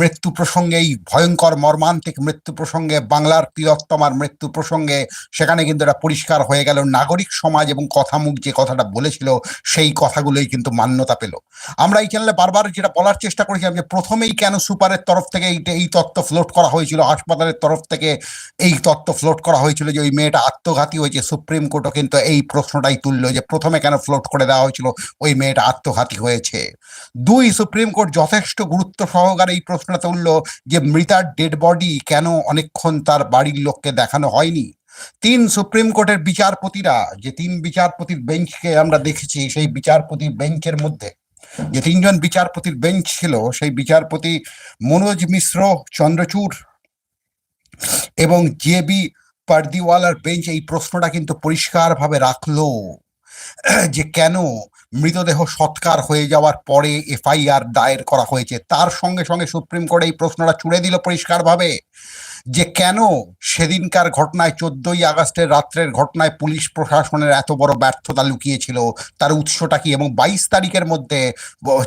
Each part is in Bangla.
মৃত্যু প্রসঙ্গে এই ভয়ঙ্কর মর্মান্তিক মৃত্যু প্রসঙ্গে বাংলার তিলোত্তমার মৃত্যু প্রসঙ্গে সেখানে কিন্তু এটা পরিষ্কার হয়ে গেল। নাগরিক সমাজ এবং কথামুখ যে কথাটা বলেছিল, সেই কথাগুলোই কিন্তু মান্যতা পেল। আমরা এই চ্যানেলে বারবার যেটা বলার চেষ্টা করেছিলাম যে প্রথমেই কেন সুপারের তরফ থেকে এই এই তত্ত্ব ফ্লোট করা হয়েছিল, হাসপাতালের তরফ থেকে এই তত্ত্ব ফ্লোট করা হয়েছিল যে ওই মেয়েটা আত্মঘাতী হয়েছে। সুপ্রিম কোর্টও কিন্তু এই প্রশ্নটাই তুললো যে প্রথমে কেন ফ্লোট করে দেওয়া হয়েছিল, ওই মেয়েটা আত্মঘাতী হয়েছে। দুই, সুপ্রিম কোর্ট যথেষ্ট গুরুত্ব সহকারে এই প্রশ্নটা তুললো যে মৃতার ডেড বডি কেন অনেকক্ষণ তার বাড়ির লোককে দেখানো হয়নি? তিন সুপ্রিম কোর্টের বিচারপতিরা, যে তিন বিচারপতির বেঞ্চকে আমরা দেখেছি, সেই বিচারপতির বেঞ্চের মধ্যে, যে তিনজন বিচারপতির বেঞ্চ ছিল, সেই বিচারপতি মনোজ মিশ্র, চন্দ্রচূড় এবং জে বি পার্দিওয়ালার বেঞ্চ এই প্রশ্নটা কিন্তু পরিষ্কারভাবে রাখল। যে কেন মৃতদেহ সৎকার হয়ে যাওয়ার পরে এফআইআর দায়ের করা হয়েছে, তার সঙ্গে সঙ্গে সুপ্রিম কোর্ট এই প্রশ্নটা ছুড়ে দিল পরিষ্কারভাবে। যে কেন সেদিনকার ঘটনায় চোদ্দই আগস্টের রাত্রের ঘটনায় পুলিশ প্রশাসনের এত বড় ব্যর্থতা লুকিয়েছিল, তার উৎসটা কি? এবং বাইশ তারিখের মধ্যে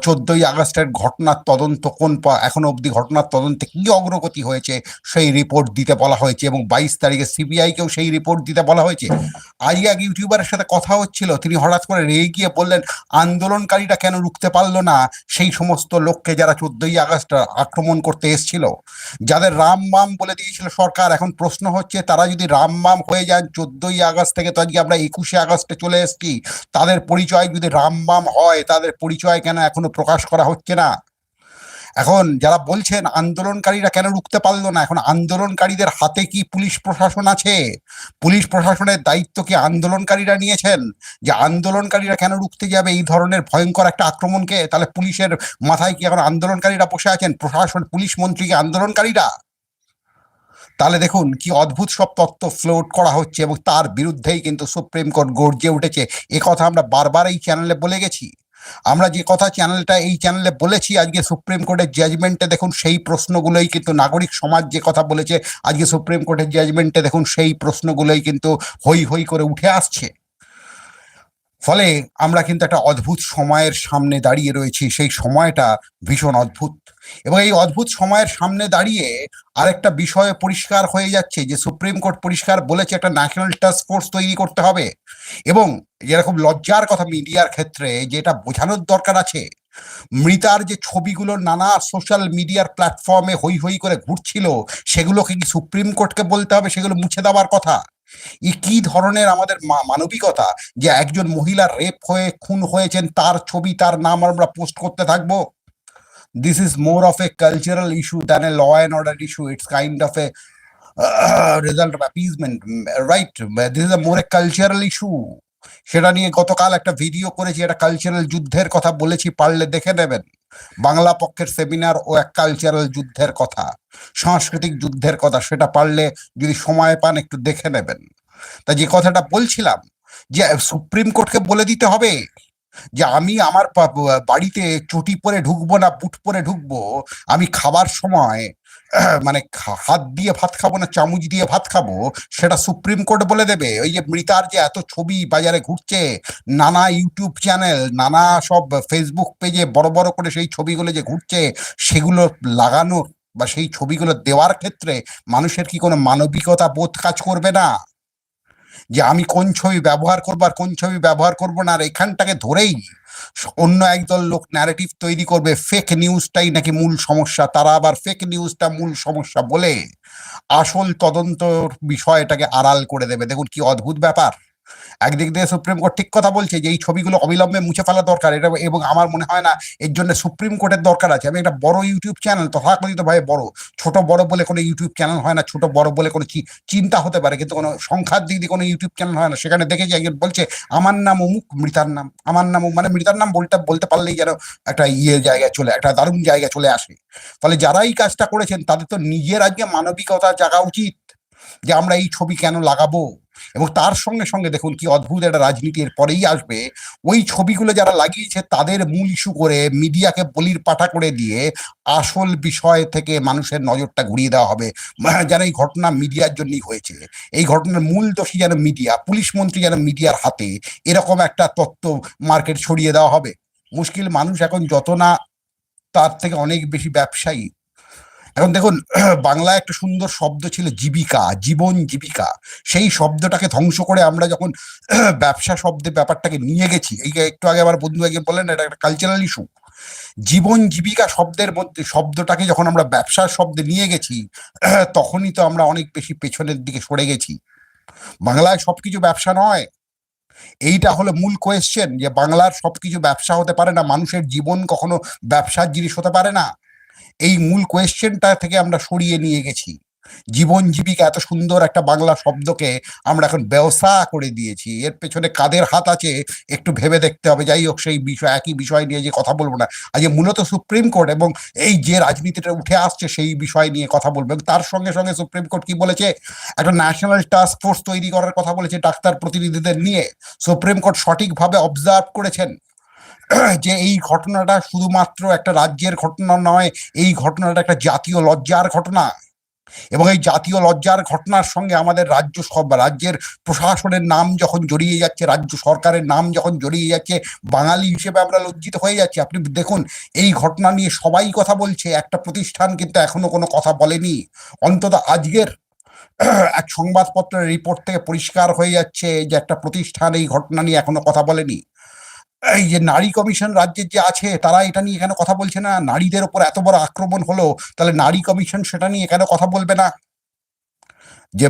চোদ্দই আগস্টের ঘটনার তদন্ত কোন এখনও অবধি ঘটনার তদন্তে কি অগ্রগতি হয়েছে সেই রিপোর্ট দিতে বলা হয়েছে এবং বাইশ তারিখে সিবিআইকেও সেই রিপোর্ট দিতে বলা হয়েছে? আজকে এক ইউটিউবারের সাথে কথা হচ্ছিল, তিনি হঠাৎ করে রেগে গিয়ে বললেন, আন্দোলনকারীরা কেন রুখতে পারল না? সেই সমস্ত লোককে যারা চোদ্দই আগস্ট আক্রমণ করতে এসেছিল, যাদের রাম বাম বলে দিয়েছিল সরকার। এখন প্রশ্ন হচ্ছে, তারা যদি রাম বাম হয়ে যান, চোদ্দই আগস্ট থেকে তো আজকে আমরা একুশে আগস্টে চলে এসেছি, তাদের পরিচয় যদি রাম বাম হয়, তাদের পরিচয় কেন এখনও প্রকাশ করা হচ্ছে না? এখন যারা বলছেন, আন্দোলনকারীরা কেন রুখতে পারল না? এখন আন্দোলনকারীদের হাতে কি পুলিশ প্রশাসন আছে? পুলিশ প্রশাসনের দায়িত্ব কি আন্দোলনকারীরা নিয়েছেন? যে আন্দোলনকারীরা কেন রুখতে যাবে এই ধরনের ভয়ঙ্কর একটা আক্রমণকে? তাহলে পুলিশের মাথায় কি এখন আন্দোলনকারীরা বসে আছেন? প্রশাসন, পুলিশ মন্ত্রী কি আন্দোলনকারীরা? তাহলে দেখুন কি অদ্ভুত সব তত্ত্ব ফ্লোট করা হচ্ছে এবং তার বিরুদ্ধেই কিন্তু সুপ্রিম কোর্ট গর্জে উঠেছে। এ কথা আমরা বারবার এই চ্যানেলে বলে গেছি। আমরা যে কথা চ্যানেলটা এই চ্যানেলে বলেছি, আজকে সুপ্রিম কোর্টের জাজমেন্টে দেখুন সেই প্রশ্নগুলোই কিন্তু নাগরিক সমাজ যে কথা বলেছে, আজকে সুপ্রিম কোর্টের জাজমেন্টে দেখুন সেই প্রশ্নগুলোই কিন্তু হই হই করে উঠে আসছে। ফলে আমরা কিন্তু একটা অদ্ভুত সময়ের সামনে দাঁড়িয়ে রয়েছি, সেই সময়টা ভীষণ অদ্ভুত। এবং এই অদ্ভুত সময়ের সামনে দাঁড়িয়ে আরেকটা বিষয় পরিষ্কার হয়ে যাচ্ছে যে সুপ্রিম কোর্ট পরিষ্কার বলেছে একটা ন্যাশনাল টাস্ক ফোর্স তৈরি করতে হবে। এবং যেরকম লজ্জার কথা মিডিয়ার ক্ষেত্রে যেটা বোঝানোর দরকার আছে মৃতার যে ছবিগুলো নানা সোশ্যাল মিডিয়ার প্ল্যাটফর্মে হই হই করে ঘুরছিল সেগুলোকে কি সুপ্রিম কোর্টকে বলতে হবে সেগুলো মুছে দেওয়ার কথা ই কি ধরনের আমাদের মানবিকতা যে একজন মহিলা রেপ হয়ে খুন হয়েছেন তার ছবি তার নাম আমরা পোস্ট করতে থাকব this is more of a cultural issue than a law and order issue. It's kind of a uh, result appeasement right this is a more a cultural issue. সেটা নিয়ে গতকাল একটা ভিডিও করেছি, একটা কালচারাল যুদ্ধের কথা বলেছি, পারলে দেখে নেবেন। বাংলা পক্ষের সেমিনার ও এক কালচারাল যুদ্ধের কথা, সাংস্কৃতিক যুদ্ধের কথা, সেটা পারলে যদি সময় পান একটু দেখে নেবেন। তা যে কথাটা বলছিলাম, যে সুপ্রিম কোর্টকে বলে দিতে হবে যে আমি আমার বাড়িতে চটি পরে ঢুকবো না, বুট পরে ঢুকবো, আমি খাবার সময় মানে হাত দিয়ে ভাত খাব না, চামচ দিয়ে ভাত খাব, সেটা সুপ্রিম কোর্ট বলে দেবে। ওই যে মৃতার যে এত ছবি বাজারে ঘুরছে, নানা ইউটিউব চ্যানেল, নানা সব ফেসবুক পেজে বড় বড় করে সেই ছবিগুলো যে ঘুরছে, সেগুলো লাগানো বা সেই ছবিগুলো দেওয়ার ক্ষেত্রে মানুষের কি কোনো মানবিকতা বোধ কাজ করবে না? যে আমি কোন ছবি ব্যবহার করব আর কোন ছবি ব্যবহার করব না, আর এখানটাকে ধরেই অন্য একদল লোক ন্যারেটিভ তৈরি করবে ফেক নিউজটাই নাকি মূল সমস্যা। তারা আবার ফেক নিউজটা মূল সমস্যা বলে আসল তদন্তর বিষয়টাকে আড়াল করে দেবে। দেখুন কি অদ্ভুত ব্যাপার। একদিক দিয়ে সুপ্রিম কোর্ট ঠিক কথা বলছে যে এই ছবিগুলো অবিলম্বে মুছে ফেলা দরকার। এটা এবং আমার মনে হয় না এর জন্য সুপ্রিম কোর্টের দরকার আছে। আমি একটা বড় ইউটিউব চ্যানেল, তথাকথিত ভাবে বড়, ছোট বড় বলে কোনো ইউটিউব চ্যানেল হয় না, ছোট বড় বলে কোনো চিন্তা হতে পারে, কিন্তু কোনো সংখ্যার দিক দিয়ে কোনো ইউটিউব চ্যানেল হয় না। সেখানে দেখেছি একজন বলছে, আমার নাম অমুক, মৃতার নাম, আমার নাম মানে মৃতার নাম বলতে বলতে পারলেই যেন একটা ইয়ে জায়গায় চলে, একটা দারুণ জায়গায় চলে আসে। ফলে যারা এই কাজটা করেছেন, তাদের তো নিজের আজকে মানবিকতা জাগা উচিত যে আমরা এই ছবি কেন লাগাবো? এবং তার সঙ্গে সঙ্গে দেখুন কি অদ্ভুত একটা রাজনীতি এর পরেই আসবে। ওই ছবিগুলো যারা লাগিয়েছে, তাদের মূল ইস্যু করে মিডিয়াকে বলির পাঠা করে দিয়ে আসল বিষয় থেকে মানুষের নজরটা ঘুরিয়ে দেওয়া হবে। যেন এই ঘটনা মিডিয়ার জন্যই হয়েছে। এই ঘটনার মূল দোষী যেন মিডিয়া, পুলিশ মন্ত্রী যেন মিডিয়ার হাতে এরকম একটা তত্ত্ব মার্কেট ছড়িয়ে দেওয়া হবে। মুশকিল মানুষ এখন যত না তার থেকে অনেক বেশি ব্যবসায়ী এখন দেখুন, বাংলায় একটা সুন্দর শব্দ ছিল জীবিকা, জীবন জীবিকা। সেই শব্দটাকে ধ্বংস করে আমরা যখন ব্যবসা শব্দের ব্যাপারটাকে নিয়ে গেছি, এই একটু আগে আমার বন্ধু আগে বললেন, এটা একটা কালচারাল ইস্যু জীবন জীবিকা শব্দের মধ্যে, শব্দটাকে যখন আমরা ব্যবসার শব্দে নিয়ে গেছি, তখনই তো আমরা অনেক বেশি পেছনের দিকে সরে গেছি। বাংলায় সবকিছু ব্যবসা নয়। এইটা হলো মূল কোয়েশ্চেন যে বাংলার সবকিছু ব্যবসা হতে পারে না, মানুষের জীবন কখনো ব্যবসার জিনিস হতে পারে না। এই মূল কোয়েশ্চেনটা থেকে আমরা সরিয়ে নিয়ে গেছি। জীবন জীবিকা এত সুন্দর একটা বাংলা শব্দকে আমরা এখন ব্যবসা করে দিয়েছি। এর পেছনে কাদের হাত আছে একটু ভেবে দেখতে হবে। যাই হোক, সেই বিষয়, একই বিষয় নিয়ে যে কথা বলব না। আজ মূলত সুপ্রিম কোর্ট এবং এই যে রাজনীতিটা উঠে আসছে, সেই বিষয় নিয়ে কথা বলব এবং তার সঙ্গে সঙ্গে সুপ্রিম কোর্ট কি বলেছে? একটা ন্যাশনাল টাস্ক ফোর্স তৈরি করার কথা বলেছে ডাক্তার প্রতিনিধিদের নিয়ে। সুপ্রিম কোর্ট সঠিকভাবে অবজার্ভ করেছেন। যে এই ঘটনাটা শুধুমাত্র একটা রাজ্যের ঘটনা নয়, এই ঘটনাটা একটা জাতীয় লজ্জার ঘটনা। এবং এই জাতীয় লজ্জার ঘটনার সঙ্গে আমাদের রাজ্য সব, রাজ্যের প্রশাসনের নাম যখন জড়িয়ে যাচ্ছে, রাজ্য সরকারের নাম যখন জড়িয়ে যাচ্ছে, বাঙালি হিসেবে আমরা লজ্জিত হয়ে যাচ্ছি। আপনি দেখুন, এই ঘটনা নিয়ে সবাই কথা বলছে, একটা প্রতিষ্ঠান কিন্তু এখনও কোনো কথা বলেনি। অন্তত আজকের এক সংবাদপত্রের রিপোর্ট থেকে পরিষ্কার হয়ে যাচ্ছে যে একটা প্রতিষ্ঠান এই ঘটনা নিয়ে এখনও কথা বলেনি। এই যে নারী কমিশন রাজ্যের যে আছে, তারা এটা নিয়ে কেন কথা বলছে না? নারীদের ওপর এত বড় আক্রমণ হলো, তাহলে নারী কমিশন সেটা নিয়ে কেন কথা বলবে না? যে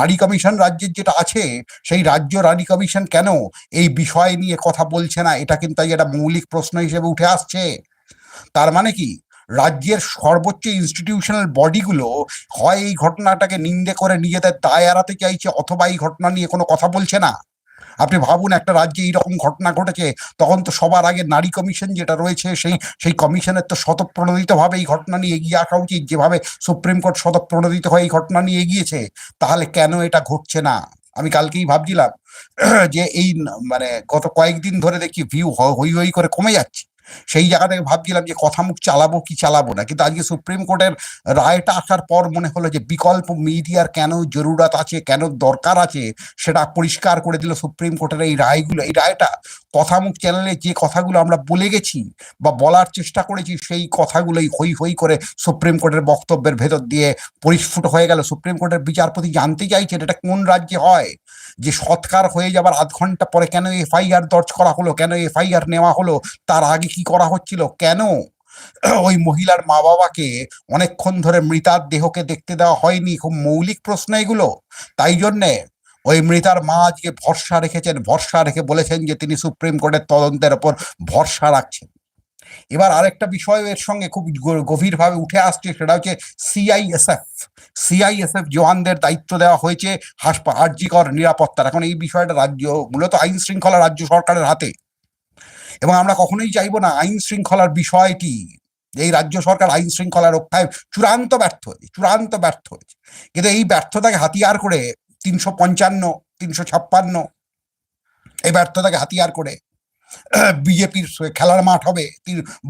নারী কমিশন রাজ্যের যেটা আছে, সেই রাজ্য নারী কমিশন কেন এই বিষয় নিয়ে কথা বলছে না? এটা কিন্তু একটা মৌলিক প্রশ্ন হিসেবে উঠে আসছে। তার মানে কি? রাজ্যের সর্বোচ্চ ইনস্টিটিউশনাল বডিগুলো হয় এই ঘটনাটাকে নিন্দে করে নিজেদের দায় এড়াতে চাইছে, অথবা এই ঘটনা নিয়ে কোনো কথা বলছে না? আপনি ভাবুন একটা রাজ্যে এইরকম ঘটনা ঘটেছে, তখন তো সবার আগে নারী কমিশন যেটা রয়েছে, সেই সেই কমিশনের তো স্বতঃপ্রণোদিতভাবে এই ঘটনা নিয়ে এগিয়ে আসা উচিত। যেভাবে সুপ্রিম কোর্ট স্বতঃপ্রণোদিত হয়ে এই ঘটনা নিয়ে এগিয়েছে, তাহলে কেন এটা ঘটছে না? আমি কালকেই ভাবছিলাম যে এই মানে গত কয়েকদিন ধরে দেখি ভিউ হই হই করে কমে যাচ্ছে। সেই জায়গা থেকে ভাবছিলাম যে কথা মুখ চালাবো কি চালাবো না। কিন্তু আজকে সুপ্রিম কোর্টের রায়টা আসার পর মনে হলো যে বিকল্প মিডিয়ার কেন জরুরত আছে, কেন দরকার আছে, সেটা পরিষ্কার করে দিল সুপ্রিম কোর্টের এই রায়গুলো, এই রায়টা। কথা মুখ চ্যানেলে যে কথাগুলো আমরা বলে গেছি বা বলার চেষ্টা করেছি, সেই কথাগুলোই হই হই করে সুপ্রিম কোর্টের বক্তব্যের ভেতর দিয়ে পরিস্ফুট হয়ে গেল। সুপ্রিম কোর্টের বিচারপতি জানতে চাইছেন এটা কোন রাজ্যে হয়? যে সৎকার হয়ে যাবার আধ ঘণ্টা পরে কেন এফআইআর দর্জ করা হলো? কেন এফআইআর নেওয়া হলো? তার আগে কি করা হচ্ছিল? কেন? ওই মহিলার মা বাবাকে অনেকক্ষণ ধরে মৃতার দেহকে দেখতে দেওয়া হয়নি। খুব মৌলিক প্রশ্ন এগুলো। তাই জন্যে ওই মৃতার মা আজকে ভরসা রেখেছেন, ভরসা রেখে বলেছেন যে তিনি সুপ্রিম কোর্টের তদন্তের ওপর ভরসা রাখছেন। এবার আরেকটা বিষয় এর সঙ্গে খুব গভীরভাবে উঠে আসছে, সেটা হচ্ছে সিআইএসএফ সিআইএসএফ জওয়ানদের দায়িত্ব দেওয়া হয়েছে হাসপাতাল আর্জিকর নিরাপত্তার। এখন এই বিষয়টা রাজ্য, মূলত আইন শৃঙ্খলা রাজ্য সরকারের হাতে। এবং আমরা কখনোই চাইব না আইন শৃঙ্খলার বিষয়টি, এই রাজ্য সরকার আইন শৃঙ্খলা রক্ষায় চূড়ান্ত ব্যর্থ হয়েছে, চূড়ান্ত ব্যর্থ হয়েছে। কিন্তু এই ব্যর্থতাকে হাতিয়ার করে তিনশো পঞ্চান্ন, তিনশো ছাপ্পান্ন। এই ব্যর্থতাকে হাতিয়ার করে। বিজেপির খেলার মাঠ হবে।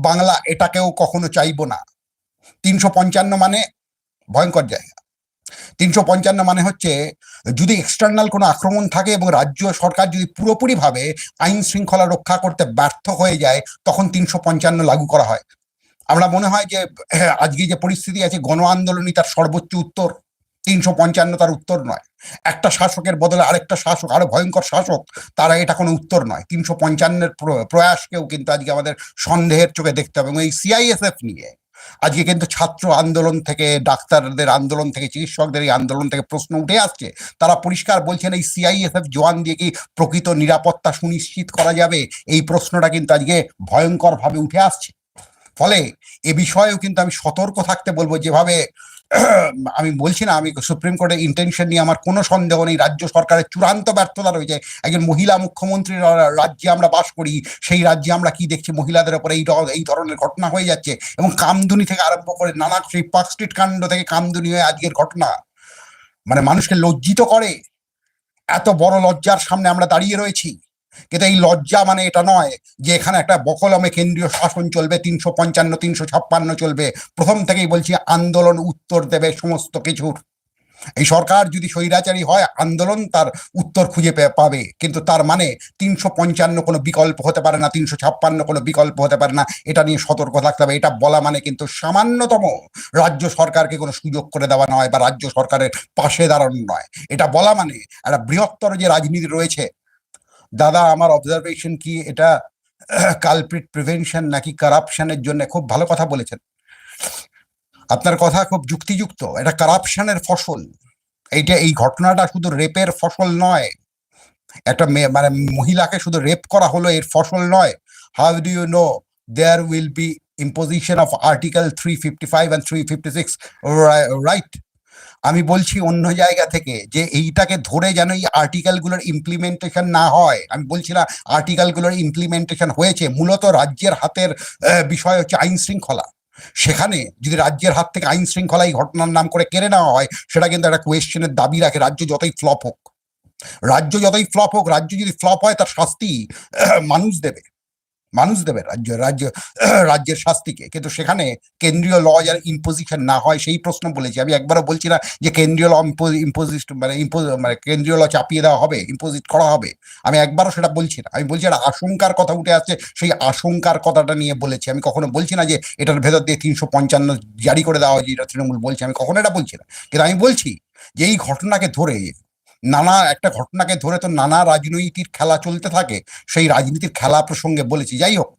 বাংলা এটাকেও কখনো চাইব না। তিনশো পঞ্চান্ন মানে ভয়ঙ্কর জায়গা। তিনশো পঞ্চান্ন মানে হচ্ছে যদি এক্সটার্নাল কোনো আক্রমণ থাকে এবং রাজ্য সরকার যদি পুরোপুরিভাবে আইন শৃঙ্খলা রক্ষা করতে ব্যর্থ হয়ে যায়, তখন তিনশো পঞ্চান্ন লাগু করা হয়। আমরা মনে হয় যে, আজকে যে পরিস্থিতি আছে গণ আন্দোলনই তার সর্বোচ্চ উত্তর। তিনশো পঞ্চান্ন তার উত্তর নয়। একটা শাসকের বদলে আরেকটা শাসক, আরও ভয়ঙ্কর শাসক, তারা এটা কোনো উত্তর নয়। তিনশো পঞ্চান্নের প্রয়াসকেও কিন্তু আজকে আমাদের সন্দেহের চোখে দেখতে হবে এবং এই সিআইএসএফ নিয়ে আজকে কিন্তু ছাত্র আন্দোলন থেকে, ডাক্তারদের আন্দোলন থেকে, চিকিৎসকদের এই আন্দোলন থেকে প্রশ্ন উঠে আসছে। তারা পরিষ্কার বলছেন, এই সিআইএসএফ জওয়ান দিয়ে কি প্রকৃত নিরাপত্তা সুনিশ্চিত করা যাবে? এই প্রশ্নটা কিন্তু আজকে ভয়ঙ্কর ভাবে উঠে আসছে। ফলে এ বিষয়েও কিন্তু আমি সতর্ক থাকতে বলব, যেভাবে আমি বলছি না, আমি সুপ্রিম কোর্টের ইন্টেনশন নিয়ে আমার কোনো সন্দেহ নেই, রাজ্য সরকারের চূড়ান্ত ব্যর্থতা রয়েছে। একজন মহিলা মুখ্যমন্ত্রীর রাজ্যে আমরা বাস করি, সেই রাজ্যে আমরা কি দেখছি? মহিলাদের ওপরে এই এই ধরনের ঘটনা হয়ে যাচ্ছে এবং কামদুনি থেকে আরম্ভ করে নানা, সেই পার্ক স্ট্রিট কাণ্ড থেকে কামদুনি হয়ে আজকের ঘটনা। মানে মানুষকে লজ্জিত করে, এত বড় লজ্জার সামনে আমরা দাঁড়িয়ে রয়েছি। কিন্তু এই লজ্জা মানে এটা নয় যে এখানে একটা বকলমে কেন্দ্রীয় শাসন চলবে, তিনশো পঞ্চান্ন, তিনশো ছাপ্পান্ন চলবে। প্রথম থেকেই বলছি, আন্দোলন উত্তর দেবে সমস্ত কিছুর এই সরকার যদি স্বৈরাচারী হয়, আন্দোলন তার উত্তর খুঁজে পাবে। কিন্তু তার মানে তিনশো পঞ্চান্ন কোনো বিকল্প হতে পারে না, তিনশো ছাপ্পান্ন কোনো বিকল্প হতে পারে না, এটা নিয়ে সতর্ক থাকতে হবে। এটা বলা মানে কিন্তু সামান্যতম রাজ্য সরকারকে কোনো সুযোগ করে দেওয়া নয় বা রাজ্য সরকারের পাশে দাঁড়ানো নয়। এটা বলা মানে একটা বৃহত্তর যে রাজনীতি রয়েছে দাদা, আমার অবজারভেশন কি এটা কালপ্রিট প্রিভেনশন নাকি কারাপশনের জন্য? খুব ভালো কথা বলেছেন। আপনার কথা খুব যুক্তিযুক্ত। এটা কারাপশনের ফসল। এইটা, এই ঘটনাটা শুধু রেপের ফসল নয়। একটা মেয়ে মানে মহিলাকে শুধু রেপ করা হলো এর ফসল নয়। How do you know there will be imposition of article three fifty five and three fifty six right আমি বলছি অন্য জায়গা থেকে যে এইটাকে ধরে যেন এই আর্টিকেলগুলোর ইমপ্লিমেন্টেশন না হয়। আমি বলছি না আর্টিকেলগুলোর ইমপ্লিমেন্টেশন হয়েছে, মূলত রাজ্যের হাতের বিষয় হচ্ছে আইন শৃঙ্খলা। সেখানে যদি রাজ্যের হাত থেকে আইন শৃঙ্খলা এই ঘটনার নাম করে কেড়ে নেওয়া হয়, সেটা কিন্তু একটা কোয়েশ্চেনের দাবি রাখে, রাজ্য যতই ফ্লপ হোক। রাজ্য যতই ফ্লপ হোক, রাজ্য যদি ফ্লপ হয়, তার শাস্তি মানুষ দেবে। মানুষ দেবে রাজ্য রাজ্য, রাজ্যের শাস্তিকে। কিন্তু সেখানে কেন্দ্রীয় ল যার ইম্পোজিশন না হয় সেই প্রশ্ন বলেছি। আমি একবারও বলছি না যে কেন্দ্রীয় ল ইম্পোজিট মানে মানে কেন্দ্রীয় ল চাপিয়ে দেওয়া হবে ইম্পোজিট করা হবে। আমি একবারও সেটা বলছি না। আমি বলছি একটা আশঙ্কার কথা উঠে আসছে, সেই আশঙ্কার কথাটা নিয়ে বলেছি। আমি কখনো বলছি না যে এটার ভেতর দিয়ে তিনশো পঞ্চান্ন জারি করে দেওয়া হয়েছে এটা তৃণমূল বলছে। আমি কখনো এটা বলছি না। কিন্তু আমি বলছি যে এই ঘটনাকে ধরে নানা একটা ঘটনাকে ধরে তো নানা রাজনৈতিক খেলা চলতে থাকে, সেই রাজনীতির খেলা প্রসঙ্গে বলেছি। যাই হোক,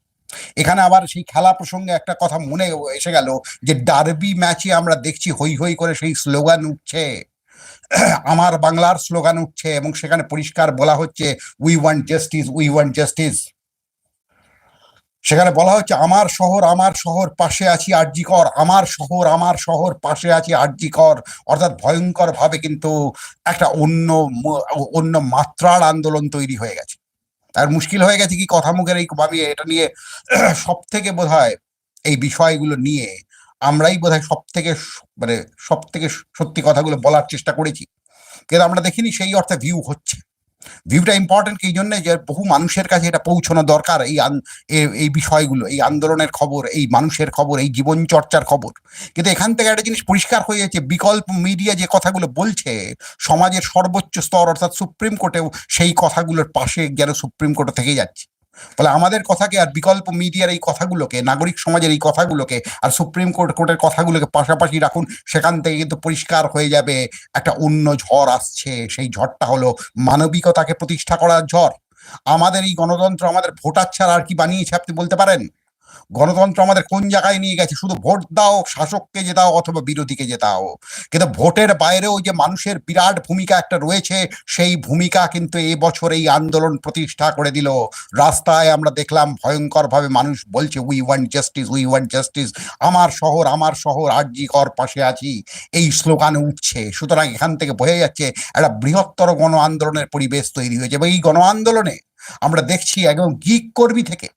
এখানে আবার সেই খেলা প্রসঙ্গে একটা কথা মনে এসে গেল যে, ডার্বি ম্যাচে আমরা দেখছি হই হই করে সেই স্লোগান উঠছে। আমার বাংলার স্লোগান উঠছে এবং সেখানে পরিষ্কার বলা হচ্ছে we want justice we want justice সেখানে বলা হচ্ছে আমার শহর আমার শহর পাশে আছি আরজিকর আমার শহর আমার শহর পাশে আছি আরজিকর অর্থাৎ ভয়ঙ্কর ভাবে কিন্তু একটা অন্য অন্য মাত্রার আন্দোলন তৈরি হয়ে গেছে। আর মুশকিল হয়ে গেছে কি, কথা মুখের এই ভাবে, এটা নিয়ে সব থেকে বোধ এই বিষয়গুলো নিয়ে আমরাই বোধ হয় সব থেকে মানে সব থেকে সত্যি কথাগুলো বলার চেষ্টা করেছি। কিন্তু আমরা দেখিনি সেই অর্থে ভিউ হচ্ছে। ভিউটা ইম্পর্টেন্ট এই জন্য যে বহু মানুষের কাছে এটা পৌঁছানো দরকার এই এই বিষয়গুলো, এই আন্দোলনের খবর, এই মানুষের খবর, এই জীবন চর্চার খবর। কিন্তু এখান থেকে একটা জিনিস পরিষ্কার হয়ে যাচ্ছে বিকল্প মিডিয়া যে কথাগুলো বলছে, সমাজের সর্বোচ্চ স্তর অর্থাৎ সুপ্রিম কোর্টেও সেই কথাগুলোর পাশে যেন সুপ্রিম কোর্টে থেকে যাচ্ছে। ফলে আমাদের কথাকে আর বিকল্প মিডিয়ার এই কথাগুলোকে, নাগরিক সমাজের এই কথাগুলোকে আর সুপ্রিম কোর্ট, কোর্টের কথাগুলোকে পাশাপাশি রাখুন, সেখান থেকে কিন্তু পরিষ্কার হয়ে যাবে একটা অন্য ঝড় আসছে। সেই ঝড়টা হলো মানবিকতাকে প্রতিষ্ঠা করার ঝড়। আমাদের এই গণতন্ত্র আমাদের ভোটার ছাড়া আর কি বানিয়েছে আপনি বলতে পারেন? গণতন্ত্র আমাদের কোন জায়গায় নিয়ে গেছে? শুধু ভোট দাও, শাসককে জেতাও অথবা বিরোধীকে জেতাও কিন্তু ভোটের বাইরেও যে মানুষের বিরাট ভূমিকা একটা রয়েছে, সেই ভূমিকা কিন্তু এই বছর এই আন্দোলন প্রতিষ্ঠা করে দিল। রাস্তায় আমরা দেখলাম ভয়ঙ্কর ভাবে মানুষ বলছে we want justice we want justice আমার শহর আমার শহর, আরজি কর পাশে আছি। এই স্লোগানে উঠছে। সুতরাং এখান থেকে বোঝা যাচ্ছে, একটা বৃহত্তর গণ আন্দোলনের পরিবেশ তৈরি হয়েছে। এবং এই গণ আন্দোলনে আমরা দেখছি একদম গিক কর্মী থেকে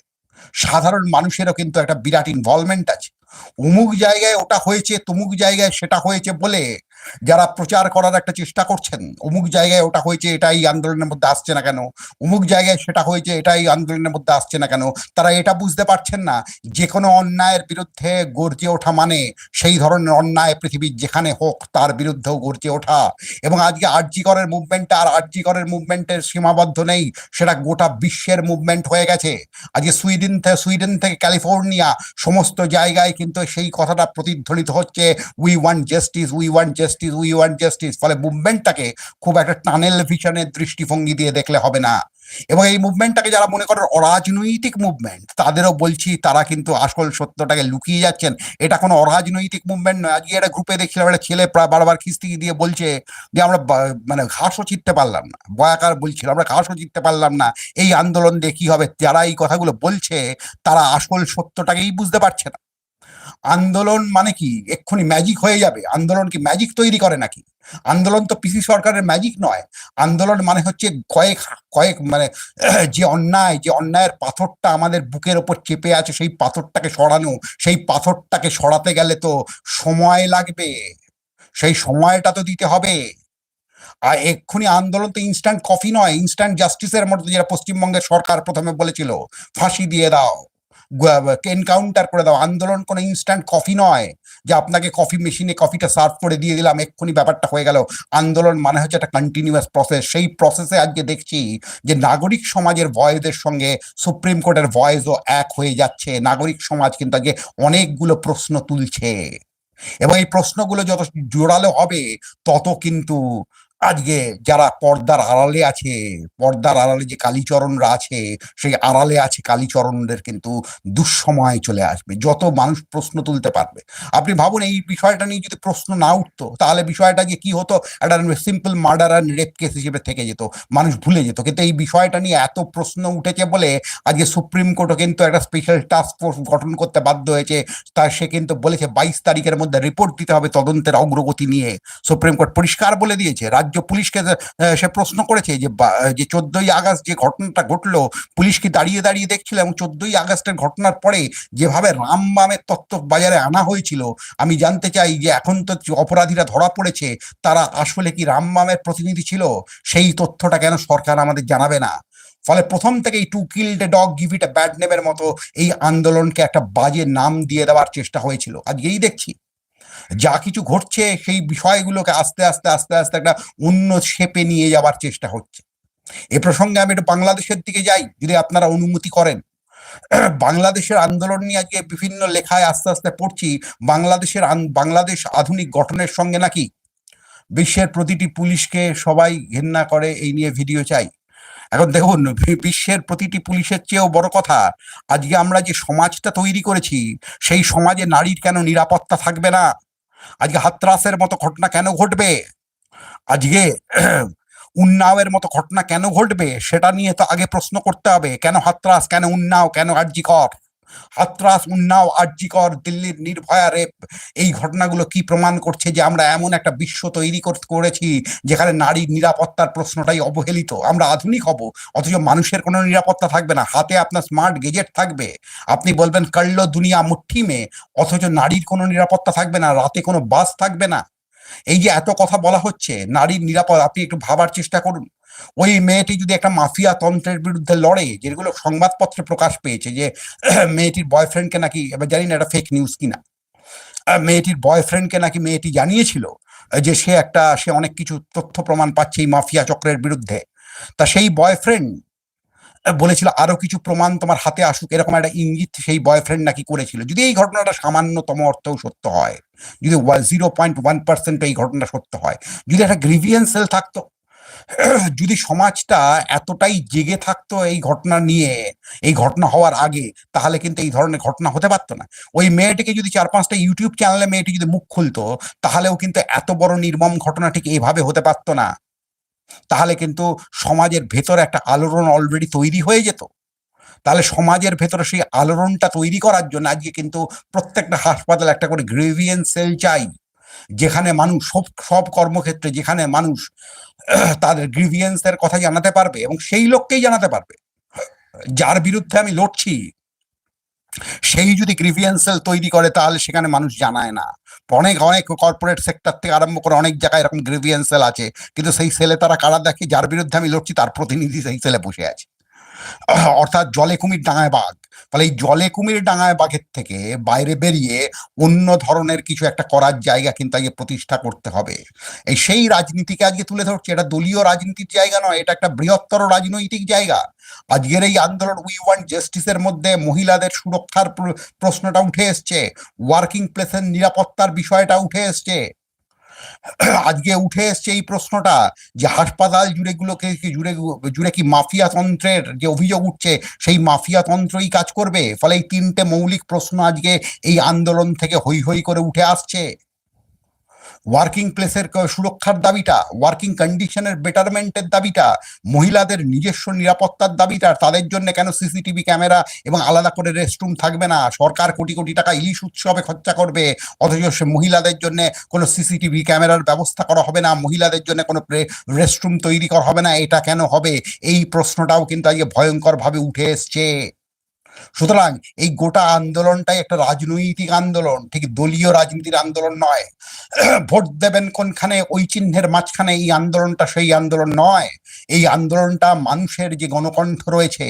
সাধারণ মানুষেরও কিন্তু একটা বিরাট ইনভলভমেন্ট আছে। অমুক জায়গায় ওটা হয়েছে, তমুক জায়গায় সেটা হয়েছে বলে যারা প্রচার করার একটা চেষ্টা করছেন, অমুক জায়গায় ওটা হয়েছে, এটাই আন্দোলনের মধ্যে আসছে না কেন? অমুক জায়গায় সেটা হয়েছে, এটাই আন্দোলনের মধ্যে আসছে না কেন? তারা এটা বুঝতে পারছেন না। যে কোনো অন্যায়ের বিরুদ্ধে গর্জে ওঠা মানে সেই ধরনের অন্যায় পৃথিবীর যেখানে হোক, তার বিরুদ্ধেও গর্জে ওঠা। এবং আজকে আরজিকরের মুভমেন্টটা আর আরজিকরের মুভমেন্টের সীমাবদ্ধ নেই, সেটা গোটা বিশ্বের মুভমেন্ট হয়ে গেছে। আজকে সুইডেন থেকে সুইডেন থেকে ক্যালিফোর্নিয়া, সমস্ত জায়গায় কিন্তু সেই কথাটা প্রতিধ্বনিত হচ্ছে we want justice we want justice we want justice ফলে মুভমেন্টটাকে খুব একটা টানেল ভিশনের দৃষ্টিভঙ্গি দিয়ে দেখলে হবে না। এবং এই মুভমেন্টটাকে যারা মনে করেন অরাজনৈতিক মুভমেন্ট তাদেরও বলছি, তারা কিন্তু আসল সত্যটাকে লুকিয়ে যাচ্ছেন। এটা কোনো অরাজনৈতিক মুভমেন্ট নয়। আজকে একটা গ্রুপে দেখছিলাম, একটা ছেলে প্রায় বারবার খিস্তি দিয়ে বলছে যে, আমরা মানে ঘাসও চিনতে পারলাম না। বয়াকার বলছিল, আমরা ঘাসও চিনতে পারলাম না। এই আন্দোলন দিয়ে কি হবে? যারা এই কথাগুলো বলছে, তারা আসল সত্যটাকেই বুঝতে পারছে না। আন্দোলন মানে কি? এক্ষুনি ম্যাজিক হয়ে যাবে। আন্দোলন কি ম্যাজিক তৈরি করে নাকি? আন্দোলন তো পিসি সরকারের ম্যাজিক নয়। আন্দোলন মানে হচ্ছে কয়েক কয়েক মানে যে অন্যায়, যে অন্যায়ের পাথরটা আমাদের বুকের ওপর চেপে আছে, সেই পাথরটাকে সরানো, সেই পাথরটাকে সরাতে গেলে তো সময় লাগবে। সেই সময়টা তো দিতে হবে। আর এক্ষুনি আন্দোলন তো ইনস্ট্যান্ট কফি নয়। ইনস্ট্যান্ট জাস্টিসের মতো যেটা পশ্চিমবঙ্গের সরকার প্রথমে বলেছিল, ফাঁসি দিয়ে দাও। এনকাউন্টার করে দাও। আন্দোলন কোনো ইনস্ট্যান্ট কফি নয় যে আপনাকে কফি মেশিনে কফিটা সার্ভ করে দিয়ে দিলাম, এক্ষুনি ব্যাপারটা হয়ে গেল। আন্দোলন মানে হচ্ছে একটা কন্টিনিউয়াস প্রসেস সেই প্রসেসে আজকে দেখছি যে নাগরিক সমাজের ভয়েসের সঙ্গে সুপ্রিম কোর্টের ভয়েসও এক হয়ে যাচ্ছে। নাগরিক সমাজ কিন্তু আজকে অনেকগুলো প্রশ্ন তুলছে। এবং এই প্রশ্নগুলো যত জোরালো হবে, তত কিন্তু আজকে যারা পর্দার আড়ালে আছে, পর্দার আড়ালে যে কালীচরণরা আছে, সেই আড়ালে আছে কালীচরণদের কিন্তু দুঃসময় চলে আসবে। যত মানুষ প্রশ্ন তুলতে পারবে। আপনি ভাবুন, এই বিষয়টা নিয়ে যদি প্রশ্ন না উঠতো, তাহলে বিষয়টা যে কি হতো, একটা simple murder and rape case হিসেবে থেকে যেত। মানুষ ভুলে যেত। কিন্তু এই বিষয়টা নিয়ে এত প্রশ্ন উঠেছে বলে আজকে সুপ্রিম কোর্টও কিন্তু একটা স্পেশাল টাস্ক ফোর্স গঠন করতে বাধ্য হয়েছে। তা সে কিন্তু বলেছে, বাইশ তারিখের মধ্যে রিপোর্ট দিতে হবে তদন্তের অগ্রগতি নিয়ে। সুপ্রিম কোর্ট পরিষ্কার বলে দিয়েছে, রাজ্য পুলিশকে সে প্রশ্ন করেছে যে যে চোদ্দই আগস্ট যে ঘটনাটা ঘটলো, পুলিশ কি দাঁড়িয়ে দাঁড়িয়ে দেখছিল? এবং চোদ্দই আগস্টের ঘটনার পরে যেভাবে রামবামের তত্ত্ব বাজারে আনা হয়েছিল, আমি জানতে চাই যে এখন তো অপরাধীরা ধরা পড়েছে, তারা আসলে কি রামবামের প্রতিনিধি ছিল? সেই তথ্যটা কেন সরকার আমাদের জানাবে না? ফলে প্রথম থেকেই to killed a dog give it a bad নেমের মতো এই আন্দোলনকে একটা বাজে নাম দিয়ে দেওয়ার চেষ্টা হয়েছিল। আজকেই দেখছি। যা কিছু ঘটছে সেই বিষয়গুলোকে আস্তে আস্তে আস্তে আস্তে একটা অন্য শেপে নিয়ে যাওয়ার চেষ্টা হচ্ছে। এ প্রসঙ্গে আমি একটু বাংলাদেশের দিকে যাই, যদি আপনারা অনুমতি করেন। বাংলাদেশের আন্দোলন নিয়ে আজকে বিভিন্ন লেখায় আস্তে আস্তে পড়ছি, বাংলাদেশের বাংলাদেশ আধুনিক গঠনের সঙ্গে নাকি বিশ্বের প্রতিটি পুলিশকে সবাই ঘেন্না করে, এই নিয়ে ভিডিও চাই। এখন দেখুন, বিশ্বের প্রতিটি পুলিশের চেয়েও বড় কথা, আজকে আমরা যে সমাজটা তৈরি করেছি, সেই সমাজে নারীর কেন নিরাপত্তা থাকবে না? আজকে হাতরাসের মতো ঘটনা কেন ঘটবে? আজকে উন্নাওয়ের মতো ঘটনা কেন ঘটবে? সেটা নিয়ে তো আগে প্রশ্ন করতে হবে। কেন হাতরাস? কেন উন্নাও? কেন আরজিকর? হাতরাস উন্নাও আরজিকর দিল্লির নির্ভয়া রেপ। এই ঘটনাগুলো কি প্রমাণ করছে যে আমরা এমন একটা বিশ্ব তৈরি কর- করেছি যেখানে নারীর নিরাপত্তার প্রশ্নটাই অবহেলিত? আমরা আধুনিক হব, অথচ মানুষের কোনো নিরাপত্তা থাকবে না। হাতে আপনার স্মার্ট গেজেট থাকবে। আপনি বলবেন, কাল্লো দুনিয়া মুঠি মে অথচ নারীর কোনো নিরাপত্তা থাকবে না, রাতে কোনো বাস থাকবে না। এই যে এত কথা বলা হচ্ছে, নারীর নিরাপদ আপনি একটু ভাবার চেষ্টা করুন। ওই মেয়েটি যদি একটা মাফিয়া তন্ত্রের বিরুদ্ধে লড়ে, যেগুলো সংবাদপত্রে প্রকাশ পেয়েছে যে, মেয়েটির বয়ফ্রেন্ডকে নাকি, এবার জানি না এটা ফেক নিউজ কিনা। মেয়েটির বয়ফ্রেন্ডকে নাকি মেয়েটি জানিয়েছিল যে সে একটা, সে অনেক কিছু তথ্য প্রমাণ পাচ্ছে এই মাফিয়া চক্রের বিরুদ্ধে। তা সেই বয়ফ্রেন্ড বলেছিল, আরও কিছু প্রমাণ তোমার হাতে আসুক। এরকম একটা ইঙ্গিত সেই বয়ফ্রেন্ড নাকি করেছিল। যদি এই ঘটনাটা সামান্যতম অর্থেও সত্য হয়, যদি জিরো পয়েন্ট ওয়ান পার্সেন্ট এই ঘটনাটা সত্য হয়, যদি একটা গ্রিভিয়েন্সেল থাকতো যদি সমাজটা এতটাই জেগে থাকতো এই ঘটনা নিয়ে, এই ঘটনা হওয়ার আগে, তাহলে কিন্তু এই ধরনের ঘটনা হতে পারতো না। ওই মেয়েটিকে যদি চার পাঁচটা ইউটিউব চ্যানেলে মেয়েটি যদি মুখ খুলতো, তাহলেও কিন্তু এত বড় নির্মম ঘটনা ঠিক এইভাবে হতে পারতো না। তাহলে কিন্তু সমাজের ভেতরে একটা আলোড়ন অলরেডি তৈরি হয়ে যেত। তাহলে সমাজের ভেতরে সেই আলোড়নটা তৈরি করার জন্য আজকে কিন্তু প্রত্যেকটা হাসপাতালে একটা করে গ্রেভিয়েন্স সেল চাই। যেখানে মানুষ সব সব কর্মক্ষেত্রে যেখানে মানুষ তাদের গ্রিভিয়েন্সের কথা জানাতে পারবে এবং সেই লোককেই জানাতে পারবে। যার বিরুদ্ধে আমি লড়ছি, সেই যদি গ্রিভিয়েন্সেল তৈরি করে তাহলে সেখানে মানুষ জানায় না। অনেক অনেক কর্পোরেট সেক্টর থেকে আরম্ভ করে অনেক জায়গায় এরকম গ্রিভিয়েন্সেল আছে, কিন্তু সেই সেলে তারা কারা দেখে, যার বিরুদ্ধে আমি লড়ছি, তার প্রতিনিধি সেই সেলে বসে আছে। অর্থাৎ জলে কুমির ডাঙায় বাঘ। ফলে এই জলে কুমির ডাঙায় বাঘের থেকে বাইরে বেরিয়ে অন্য ধরনের কিছু একটা করার জায়গা কিন্তু আগে প্রতিষ্ঠা করতে হবে। এই সেই রাজনীতিকে আজকে তুলে ধরছে। এটা দলীয় রাজনীতির জায়গা নয়, এটা একটা বৃহত্তর রাজনৈতিক জায়গা। আজকের এই আন্দোলন উই ওয়ান্ট জাস্টিসের মধ্যে মহিলাদের সুরক্ষার প্র- প্রশ্নটা উঠে এসছে। ওয়ার্কিং প্লেসের নিরাপত্তার বিষয়টা উঠে এসছে। আজকে উঠে এসছে এই প্রশ্নটা যে হাসপাতাল জুড়ে গুলোকে জুড়ে জুড়ে কি মাফিয়া তন্ত্রের যে অভিযোগ উঠছে, সেই মাফিয়া তন্ত্রই কাজ করবে? ফলে এই তিনটে মৌলিক প্রশ্ন আজকে এই আন্দোলন থেকে হৈ হৈ করে উঠে আসছে। ওয়ার্কিং প্লেসের সুরক্ষার দাবিটা ওয়ার্কিং কন্ডিশনের বেটারমেন্টের দাবিটা, মহিলাদের নিজস্ব নিরাপত্তার দাবিটা, তাদের জন্য কেন সিসিটিভি ক্যামেরা এবং আলাদা করে রেস্টরুম থাকবে না? সরকার কোটি কোটি টাকা ইলিশ উৎসবে খরচা করবে, অথচ সে মহিলাদের জন্য কোনো সিসিটিভি ক্যামেরার ব্যবস্থা করা হবে না, মহিলাদের জন্য কোনো রেস্টরুম তৈরি করা হবে না, এটা কেন হবে? এই প্রশ্নটাও কিন্তু আজকে ভয়ঙ্করভাবে উঠে এসছে। সুতরাং এই গোটা আন্দোলনটাই একটা রাজনৈতিক আন্দোলন, ঠিক দলীয় রাজনীতির আন্দোলন নয়। ভোট দেবেন কোনখানে ওই চিহ্নের মাঝখানে এই আন্দোলনটা সেই আন্দোলন নয়। এই আন্দোলনটা মানুষের যে গণকণ্ঠ রয়েছে,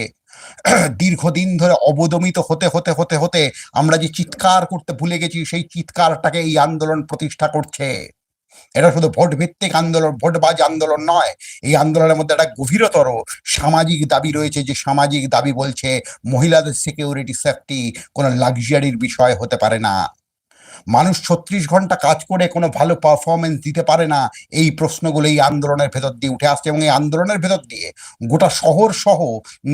দীর্ঘদিন ধরে অবদমিত হতে হতে হতে হতে আমরা যে চিৎকার করতে ভুলে গেছি, সেই চিৎকারটাকে এই আন্দোলন প্রতিষ্ঠা করছে। এটা শুধু ভোট ভিত্তিক আন্দোলন, ভোটবাজ আন্দোলন নয়, এই আন্দোলনের মধ্যে একটা গভীরতর সামাজিক দাবি রয়েছে যে সামাজিক দাবি বলছে মহিলাদের সিকিউরিটি সেফটি কোনো লাক্সারির বিষয় হতে পারে না। মানুষ ছত্রিশ ঘণ্টা কাজ করে কোনো ভালো পারফরমেন্স দিতে পারে না, এই প্রশ্নগুলো এই আন্দোলনের ভেতর দিয়ে উঠে আসছে এবং এই আন্দোলনের ভেতর দিয়ে গোটা শহর সহ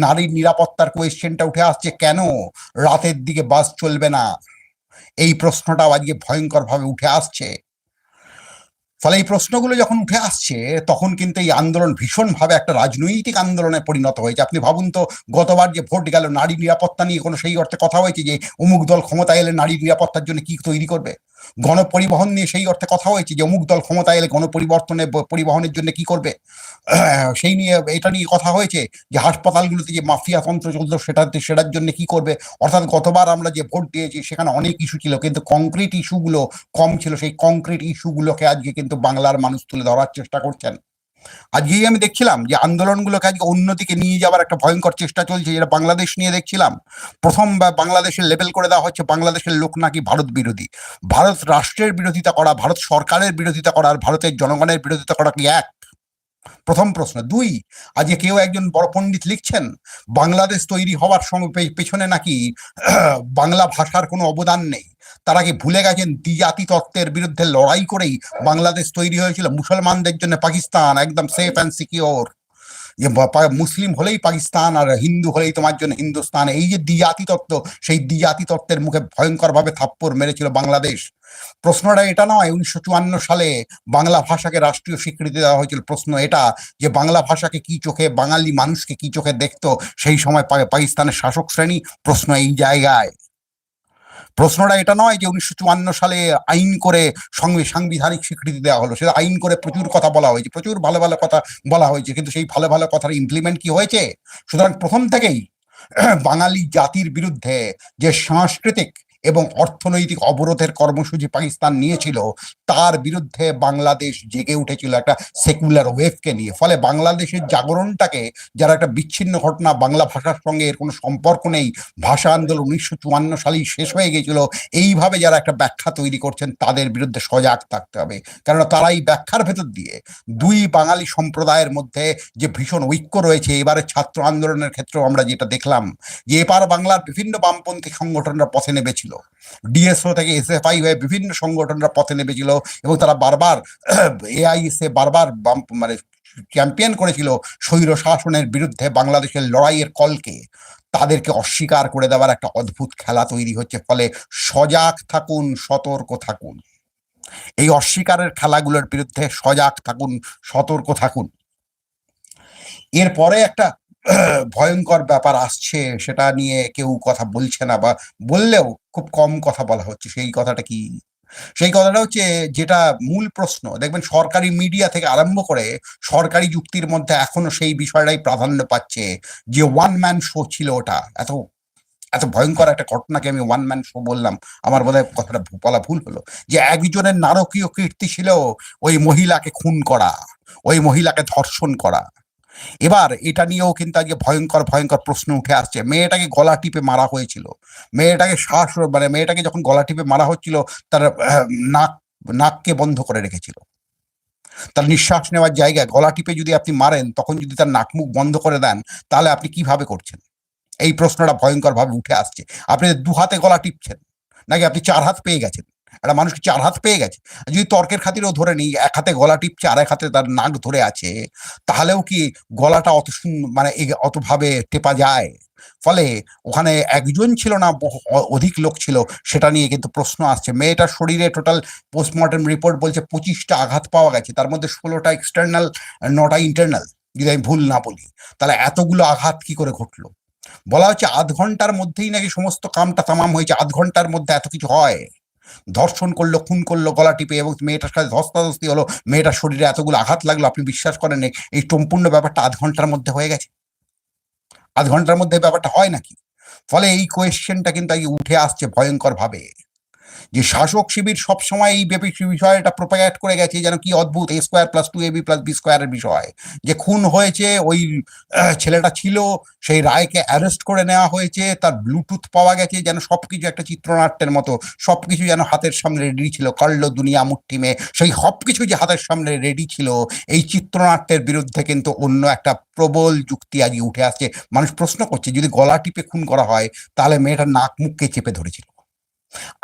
নারীর নিরাপত্তার কোয়েশ্চেনটা উঠে আসছে, কেন রাতের দিকে বাস চলবে না? এই প্রশ্নটাও আজকে ভয়ঙ্করভাবে উঠে আসছে। ফলে এই প্রশ্নগুলো যখন উঠে আসছে, তখন কিন্তু এই আন্দোলন ভীষণভাবে একটা রাজনৈতিক আন্দোলনে পরিণত হয়েছে। আপনি ভাবুন তো, গতবার যে ভোট গেল, নারী নিরাপত্তা নিয়ে কোনো সেই অর্থে কথা হয়েছে যে, অমুক দল ক্ষমতা এলে নারী নিরাপত্তার জন্য কি তৈরি করবে? গণপরিবহন নিয়ে সেই অর্থে কথা হয়েছে যে, অমুক দল ক্ষমতা এলে গণপরিবর্তনে পরিবহনের জন্য কি করবে? সেই নিয়ে এটা নিয়ে কথা হয়েছে যে, হাসপাতালগুলোতে যে মাফিয়া তন্ত্র চলতো সেটাতে সেটার জন্য কি করবে? অর্থাৎ গতবার আমরা যে ভোট দিয়েছি, সেখানে অনেক ইস্যু ছিল, কিন্তু কংক্রিট ইস্যুগুলো কম ছিল। সেই কংক্রিট ইস্যুগুলোকে আজকে কিন্তু বাংলার মানুষ তুলে ধরার চেষ্টা করছেন। আজকেই আমি দেখছিলাম যে আন্দোলনগুলোকে আজকে অন্যদিকে নিয়ে যাওয়ার একটা ভয়ঙ্কর চেষ্টা চলছে, যেটা বাংলাদেশ নিয়ে দেখছিলাম। প্রথম বাংলাদেশের লেবেল করে দেওয়া হচ্ছে বাংলাদেশের লোক নাকি ভারত বিরোধী। ভারত রাষ্ট্রের বিরোধিতা করা, ভারত সরকারের বিরোধিতা করা আর ভারতের জনগণের বিরোধিতা করা কি এক? প্রথম প্রশ্ন। দুই, আজকে কেউ একজন বড় পণ্ডিত লিখছেন, বাংলাদেশ তৈরি হওয়ার সময় পেছনে নাকি বাংলা ভাষার কোনো অবদান নেই। তারা কি ভুলে গেছেন দ্বিজাতি তত্ত্বের বিরুদ্ধে লড়াই করেই বাংলাদেশ তৈরি হয়েছিল? মুসলমানদের জন্য পাকিস্তান একদম সেফ অ্যান্ড সিকিওর যে মুসলিম হলেই পাকিস্তান আর হিন্দু হলেই তোমার জন্য হিন্দুস্তান। এই যে দ্বিজাতি তত্ত্ব সেই দ্বিজাতি তত্ত্বের মুখে ভয়ঙ্করভাবে থাপ্পড় মেরেছিল বাংলাদেশ। প্রশ্নটা এটা নয়, উনিশশো চুয়ান্ন সালে বাংলা ভাষাকে রাষ্ট্রীয় স্বীকৃতি দেওয়া হয়েছিল। প্রশ্ন এটা যে বাংলা ভাষাকে কি চোখে, বাঙালি মানুষকে কি চোখে দেখতো? সেই সময় পাকিস্তানের শাসক শ্রেণি প্রশ্ন এই জায়গায়। প্রশ্নটা এটা নয় যে উনিশশো চুয়ান্ন সালে আইন করে সঙ্গে সাংবিধানিক স্বীকৃতি দেওয়া হলো। সেটা আইন করে প্রচুর কথা বলা হয়েছে, প্রচুর ভালো ভালো কথা বলা হয়েছে, কিন্তু সেই ভালো ভালো কথার ইমপ্লিমেন্ট কি হয়েছে? সুতরাং প্রথম থেকেই বাঙালি জাতির বিরুদ্ধে যে সাংস্কৃতিক এবং অর্থনৈতিক অবরোধের কর্মসূচি পাকিস্তান নিয়েছিল, তার বিরুদ্ধে বাংলাদেশ জেগে উঠেছিল একটা সেকুলার ওয়েভকে নিয়ে। ফলে বাংলাদেশের জাগরণটাকে, যারা একটা বিচ্ছিন্ন ঘটনা বাংলা ভাষার সঙ্গে এর কোনো সম্পর্ক নেই, ভাষা আন্দোলন উনিশশো চুয়ান্ন সালেই শেষ হয়ে গেছিল এইভাবে যারা একটা ব্যাখ্যা তৈরি করছেন তাদের বিরুদ্ধে সজাগ থাকতে হবে। কেননা তারা এই ব্যাখ্যার ভেতর দিয়ে দুই বাঙালি সম্প্রদায়ের মধ্যে যে ভীষণ ঐক্য রয়েছে, এবারে ছাত্র আন্দোলনের ক্ষেত্রেও আমরা যেটা দেখলাম, যে এবার বাংলার বিভিন্ন বামপন্থী সংগঠনরা পথে নেমেছিল। ডিএসও থেকে এসএফআই হয়ে বিভিন্ন সংগঠনরা পথে নেমেছিল এবং তারা বারবার এআইএসএ বারবার মানে চ্যাম্পিয়ন করেছিল স্বৈর শাসনের বিরুদ্ধে বাংলাদেশের লড়াইয়ের কলকে। তাদেরকে অস্বীকার করে দেওয়ার একটা অদ্ভুত খেলা তৈরি হচ্ছে, ফলে সজাগ থাকুন, সতর্ক থাকুন। এই অস্বীকারের খেলাগুলোর বিরুদ্ধে সজাগ থাকুন, সতর্ক থাকুন। এরপরে একটা ভয়ঙ্কর ব্যাপার আসছে, সেটা নিয়ে কেউ কথা বলছে না বা বললেও খুব কম কথা বলা হচ্ছে। সেই কথাটা কি? সেই কথাটা হচ্ছে যেটা মূল প্রশ্ন। দেখবেন সরকারি মিডিয়া থেকে আরম্ভ করে সরকারি যুক্তির মধ্যে এখনও সেই বিষয়টাই প্রাধান্য পাচ্ছে যে ওয়ান ম্যান শো ছিল ওটা। এত এত ভয়ঙ্কর একটা ঘটনাকে আমি ওয়ান ম্যান শো বললাম। আমার বোধহয় কথাটা ভু- বলা ভুল হলো। যে একজনের নারকীয় কীর্তি ছিল ওই মহিলাকে খুন করা, ওই মহিলাকে ধর্ষণ করা। এবার এটা নিয়েও কিন্তু আজকে ভয়ঙ্কর ভয়ঙ্কর প্রশ্ন উঠে আসছে। মেয়েটাকে গলা টিপে মারা হয়েছিল। মেয়েটাকে শ্বাস মানে মেয়েটাকে যখন গলা টিপে মারা হচ্ছিল, তার নাক, নাককে বন্ধ করে রেখেছিল। তার নিঃশ্বাস নেওয়ার জায়গায় গলা টিপে যদি আপনি মারেন, তখন যদি তার নাক মুখ বন্ধ করে দেন, তাহলে আপনি কীভাবে করছেন? এই প্রশ্নটা ভয়ঙ্কর ভাবে উঠে আসছে। আপনি দু হাতে গলা টিপছেন, নাকি আপনি চার হাত পেয়ে গেছেন? একটা মানুষ চার হাত পেয়ে গেছে। যদি তর্কের খাতিরেও ধরে নিই, এক হাতে গলা টিপছে আর এক হাতে তার নাক ধরে আছে, তাহলেও কি গলাটা অত মানে অতভাবে টেপা যায়? ফলে ওখানে একজন ছিল না অধিক লোক ছিল, সেটা নিয়ে কিন্তু প্রশ্ন আসছে। মেয়েটার শরীরে টোটাল পোস্টমর্টম রিপোর্ট বলছে পঁচিশটা আঘাত পাওয়া গেছে, তার মধ্যে ষোলোটা এক্সটার্নাল নটা ইন্টারনাল যদি আমি ভুল না বলি। তাহলে এতগুলো আঘাত কি করে ঘটলো? বলা হচ্ছে আধ ঘণ্টার মধ্যেই নাকি সমস্ত কামটা তামাম হয়েছে, আধ ঘণ্টার মধ্যে এত কিছু হয়। ধর্ষণ করল, খুন করল, গলা টিপে এবং মেয়েটার সাথে ধস্তাধস্তি হলো মেয়েটার শরীরে এতগুলো আঘাত লাগল, আপনি বিশ্বাস করেন এই- সম্পূর্ণ ব্যাপারটা আধ ঘণ্টার মধ্যে হয়ে গেছে। আধ ঘণ্টার মধ্যে ব্যাপারটা হয় নাকি? ফলে এই কোয়েশ্চেনটা কিন্তু আগে উঠে আসছে ভয়ঙ্কর ভাবে যে শাসক শিবির সবসময় এই ব্যাপী বিষয়টা প্রোপাগেট করে গেছে, যেন কি অদ্ভুত A square plus two A B plus B স্কোয়ারের বিষয়। যে খুন হয়েছে, ওই ছেলেটা ছিল, সেই রায়কে অ্যারেস্ট করে নেওয়া হয়েছে, তার ব্লুটুথ পাওয়া গেছে, যেন সবকিছু একটা চিত্রনাট্যের মতো, সবকিছু যেন হাতের সামনে রেডি ছিল, কার্লো দুনিয়া মুট্টিমে সেই সবকিছু যে হাতের সামনে রেডি ছিল, এই চিত্রনাট্যের বিরুদ্ধে কিন্তু অন্য একটা প্রবল যুক্তি আজকে উঠে আসছে। মানুষ প্রশ্ন করছে, যদি গলা টিপে খুন করা হয়, তাহলে মেয়েটার নাক মুখকে চেপে ধরেছিল?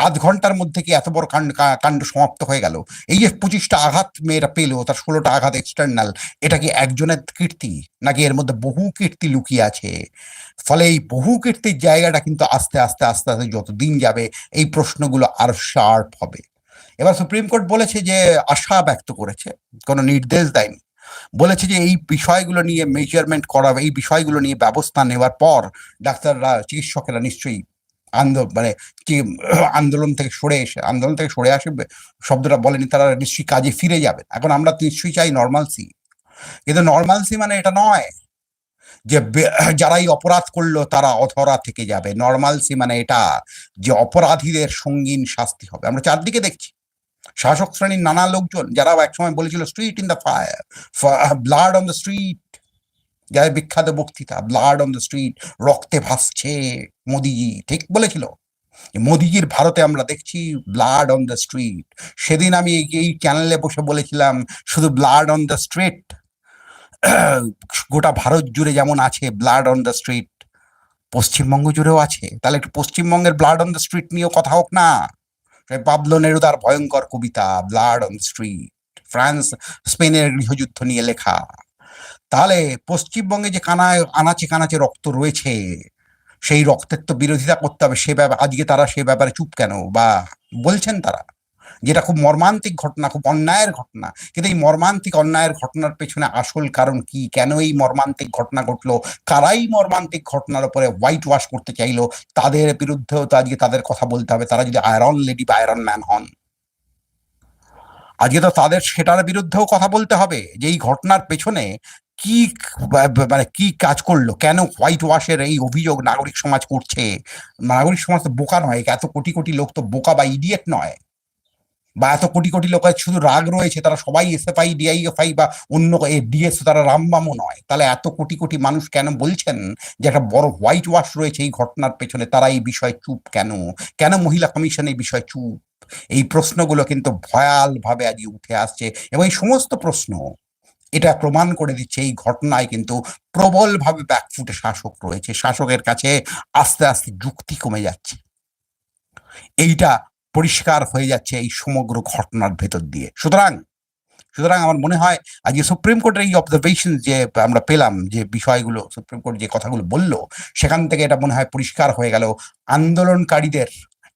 আধ ঘণ্টার মধ্যে কি এত বড় কাণ্ড কাণ্ড সমাপ্ত হয়ে গেল? এই যে পঁচিশটা আঘাত মেয়েরা পেল, তার ষোলোটা আঘাত এক্সটার্নাল এটা কি একজনের কীর্তি? নাকি এর মধ্যে বহু কীর্তি লুকিয়ে আছে? ফলে এই বহু কীর্তির জায়গাটা কিন্তু আস্তে আস্তে আস্তে আস্তে যত দিন যাবে এই প্রশ্নগুলো আরও শার্প হবে। এবার সুপ্রিম কোর্ট বলেছে যে আশা ব্যক্ত করেছে, কোনো নির্দেশ দেয়নি। বলেছে যে এই বিষয়গুলো নিয়ে মেজারমেন্ট করা, এই বিষয়গুলো নিয়ে ব্যবস্থা নেওয়ার পর ডাক্তাররা, চিকিৎসকেরা নিশ্চয়ই আন্দোলন মানে কি আন্দোলন থেকে সরে এসে, আন্দোলন থেকে সরে আসবে শব্দটা বলেনি তারা নিশ্চয়ই কাজে ফিরে যাবে। এখন আমরা নিশ্চয়ই চাই নর্মালসি কিন্তু নর্মালসি মানে এটা নয় যে যারাই অপরাধ করল তারা অধরা থেকে যাবে। নর্মালসি মানে এটা যে অপরাধীদের সঙ্গীন শাস্তি হবে। আমরা চারদিকে দেখছি। শাসক শ্রেণির নানা লোকজন যারা একসময় বলেছিল street in the fire blood on the street যাদের বিখ্যাত বক্তৃতা ব্লাড অন দ্য স্ট্রিট রক্তে ভাসছে। মোদিজি ঠিক বলেছিল মোদিজির ভারতে আমরা দেখছি ব্লাড অন দ্য স্ট্রিট সেদিন আমি এই- চ্যানেলে বসে বলেছিলাম, শুধু ব্লাড অন দ্য স্ট্রিট গোটা ভারত জুড়ে যেমন আছে blood on the street Paschimbanga জুড়েও আছে। তাহলে একটু পশ্চিমবঙ্গের ব্লাড অন দ্য স্ট্রিট নিয়েও কথা হোক না। পাবলো নেরুদার ভয়ঙ্কর কবিতা ব্লাড অন স্ট্রিট ফ্রান্স, স্পেনের গৃহযুদ্ধ নিয়ে লেখা। তাহলে পশ্চিমবঙ্গে যে কানায় আনাচে কানাচে রক্ত রয়েছে সেই রক্তের তো বিরোধিতা করতে হবে, সে ব্যাপারে, আজকে তারা সে ব্যাপারে চুপ কেন? বা বলছেন তারা যেটা খুব মর্মান্তিক ঘটনা, খুব অন্যায়ের ঘটনা। কিন্তু এই মর্মান্তিক, অন্যায়ের ঘটনার পেছনে আসল কারণ কি? কেন এই মর্মান্তিক ঘটনা ঘটলো? কারাই মর্মান্তিক ঘটনার উপরে হোয়াইট ওয়াশ করতে চাইলো? তাদের বিরুদ্ধেও তো আজকে তাদের কথা বলতে হবে। তারা যদি আয়রন লেডি বা আয়রন ম্যান হন। আজকে তো তাদের, সেটার বিরুদ্ধেও কথা বলতে হবে যে এই ঘটনার পেছনে কি মানে কি কাজ করল? কেন হোয়াইট ওয়াশের এই অভিযোগ নাগরিক সমাজ করছে? নাগরিক সমাজ তো বোকা নয়, এত কোটি কোটি লোক তো বোকা বা ইডিয়েট নয়। বা এত কোটি কোটি লোকের শুধু রাগ রয়েছে, তারা সবাই এসএফআই ডিআইএফআই বা অন্য ডিএস তারা রামবামও নয়। তাহলে এত কোটি কোটি মানুষ কেন বলছেন যে একটা বড় হোয়াইট ওয়াশ রয়েছে এই ঘটনার পেছনে? তারা এই বিষয়ে চুপ কেন? কেন মহিলা কমিশন এই বিষয়ে চুপ? এই প্রশ্নগুলো কিন্তু ভয়াল ভাবে আজকে উঠে আসছে। এবং এই সমস্ত প্রশ্ন এটা প্রমাণ করে দিচ্ছে এই ঘটনায় কিন্তু প্রবলভাবে ব্যাকফুটে শাসক রয়েছে। শাসকের কাছে আস্তে আস্তে যুক্তি কমে যাচ্ছে। এইটা পরিষ্কার হয়ে যাচ্ছে এই সমগ্র ঘটনার ভেতর দিয়ে। সুতরাং সুতরাং আমার মনে হয় আজকে সুপ্রিম কোর্টের এই অবজারভেশন যে আমরা পেলাম, যে বিষয়গুলো সুপ্রিম কোর্ট যে কথাগুলো বলল, সেখান থেকে এটা মনে হয় পরিষ্কার হয়ে গেল। আন্দোলনকারীদের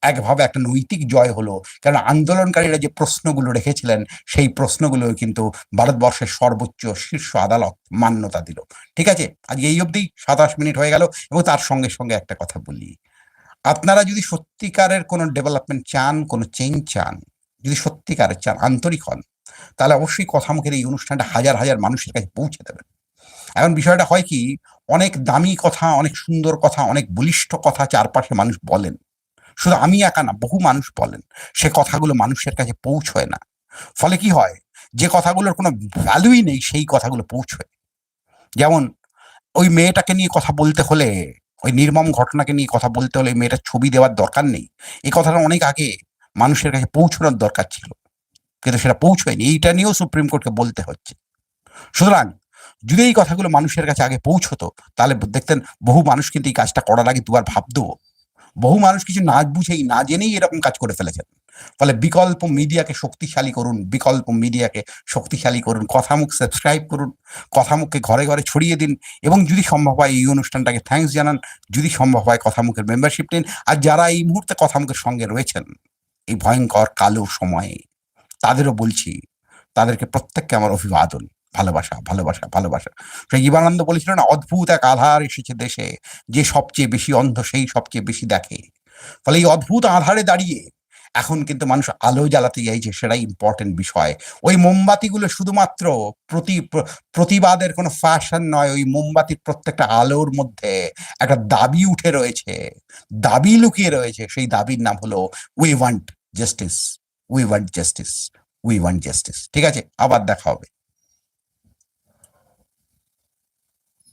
একভাবে একটা নৈতিক জয় হলো। কারণ আন্দোলনকারীরা যে প্রশ্নগুলো রেখেছিলেন, সেই প্রশ্নগুলো কিন্তু ভারতবর্ষের সর্বোচ্চ শীর্ষ আদালত মান্যতা দিল। ঠিক আছে? আজকে এই অবধি সাতাশ মিনিট হয়ে গেল এবং তার সঙ্গে সঙ্গে একটা কথা বলি। আপনারা যদি সত্যিকারের কোনো ডেভেলপমেন্ট চান, কোনো চেঞ্জ চান, যদি সত্যিকারের চান, আন্তরিক হন, তাহলে অবশ্যই কথামুখের এই অনুষ্ঠানটা হাজার হাজার মানুষের কাছে পৌঁছে দেবেন। এখন বিষয়টা হয় কি, অনেক দামি কথা, অনেক সুন্দর কথা, অনেক বলিষ্ঠ কথা চারপাশে মানুষ বলেন। শুধু আমি একা না, বহু মানুষ বলেন, সে কথাগুলো মানুষের কাছে পৌঁছয় না। ফলে কি হয়? যে কথাগুলোর কোনো ভ্যালুই নেই, সেই কথাগুলো পৌঁছয়। যেমন, ওই মেয়েটাকে নিয়ে কথা বলতে হলে, ওই নির্মম ঘটনাকে নিয়ে কথা বলতে হলে মেয়েটার ছবি দেওয়ার দরকার নেই। এই কথাটা অনেক আগে মানুষের কাছে পৌঁছানোর দরকার ছিল। কিন্তু সেটা পৌঁছয়নি। এইটা নিয়েও সুপ্রিম কোর্টকে বলতে হচ্ছে। সুতরাং, যদি এই কথাগুলো মানুষের কাছে আগে পৌঁছতো, তাহলে দেখতেন বহু মানুষ কিন্তু এই কাজটা করার আগে দুবার ভাবতো। বহু মানুষ কিছু না বুঝেই, না জেনেই এরকম কাজ করে ফেলেছেন। ফলে বিকল্প মিডিয়াকে শক্তিশালী করুন, বিকল্প মিডিয়াকে শক্তিশালী করুন, কথামুখ সাবস্ক্রাইব করুন, কথামুখকে ঘরে ঘরে ছড়িয়ে দিন এবং যদি সম্ভব হয় এই অনুষ্ঠানটাকে থ্যাঙ্কস জানান, যদি সম্ভব হয় কথামুখের মেম্বারশিপ নিন। আর যারা এই মুহূর্তে কথামুখের সঙ্গে রয়েছেন, এই ভয়ঙ্কর কালো সময়ে, তাদেরও বলছি, তাদেরকে প্রত্যেককে আমার অভিবাদন। ভালোবাসা ভালোবাসা ভালোবাসা। সেই জীবানন্দ বলেছিল না, অদ্ভুত এক আধার এসেছে দেশে, যে সবচেয়ে বেশি অন্ধ সেই সবচেয়ে বেশি দেখে। ফলে এই অদ্ভুত আধারে দাঁড়িয়ে এখন কিন্তু মানুষ আলো জ্বালাতে চাইছে সেটাই ইম্পর্টেন্ট বিষয়। ওই মোমবাতিগুলো শুধুমাত্র প্রতি, প্রতিবাদের কোনো ফ্যাশন নয়, ওই মোমবাতির প্রত্যেকটা আলোর মধ্যে একটা দাবি উঠে রয়েছে। দাবি লুকিয়ে রয়েছে। সেই দাবির নাম হলো we want justice we want justice we want justice ঠিক আছে? আবার দেখা হবে।